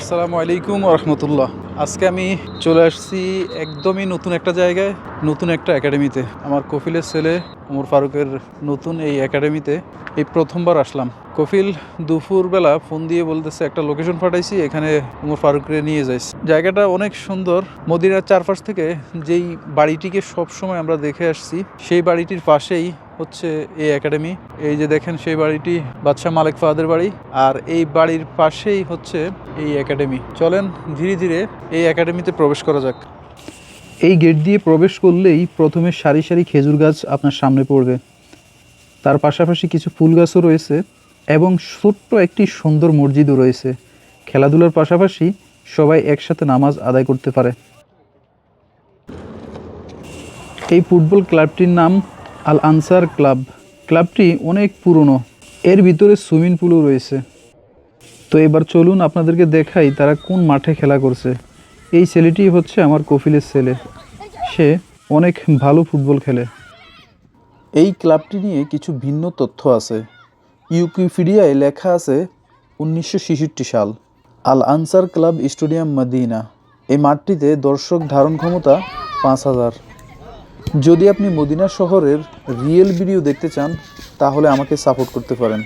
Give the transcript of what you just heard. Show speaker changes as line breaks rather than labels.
আসসালামু আলাইকুম রহমতুল্লাহ। আজকে আমি চলে আসছি একদমই নতুন একটা জায়গায়, নতুন একটা একাডেমিতে। আমার কফিলের ছেলে ওমর ফারুকের নতুন এই একাডেমিতে এই প্রথমবার আসলাম। কফিল দুপুরবেলা ফোন দিয়ে বলতেছে, একটা লোকেশন পাঠাইছি, এখানে ওমর ফারুককে নিয়ে যাইস। জায়গাটা অনেক সুন্দর। মদিনার চারপাশ থেকে যেই বাড়িটিকে সব সময় আমরা দেখে আসছি, সেই বাড়িটির পাশেই হচ্ছে এই একাডেমি এই যে দেখেন সেই বাড়িটি বাদশাহ মালিক ফাহাদের বাড়ি। আর এই বাড়ির পাশেই হচ্ছে এই একাডেমি চলেন ধীরে ধীরে এই একাডেমিতে প্রবেশ করা যাক। এই গেট দিয়ে প্রবেশ করলেই প্রথমে সারি সারি খেজুর গাছ আপনার সামনে পড়বে। তার পাশাপাশি কিছু ফুল গাছও রয়েছে এবং ছোট্ট একটি সুন্দর মসজিদও রয়েছে। খেলাধুলার পাশাপাশি সবাই একসাথে নামাজ আদায় করতে পারে। এই ফুটবল ক্লাবটির নাম আল আনসার ক্লাব। ক্লাবটি অনেক পুরনো। এর ভিতরে সুইমিং পুলও রয়েছে। তো এবার চলুন আপনাদেরকে দেখাই তারা কোন মাঠে খেলা করছে। এই ছেলেটি হচ্ছে আমার কফিলের ছেলে। সে অনেক ভালো ফুটবল খেলে। এই ক্লাবটি নিয়ে কিছু ভিন্ন তথ্য আছে। ইউকিপিডিয়ায় লেখা আছে, উনিশশো সাল, Al Ansar club stadium Medina. এই মাঠটিতে দর্শক ধারণ ক্ষমতা পাঁচ হাজার। যদি আপনি মদিনা শহরের রিয়েল ভিডিও দেখতে চান তাহলে আমাকে সাপোর্ট করতে পারেন।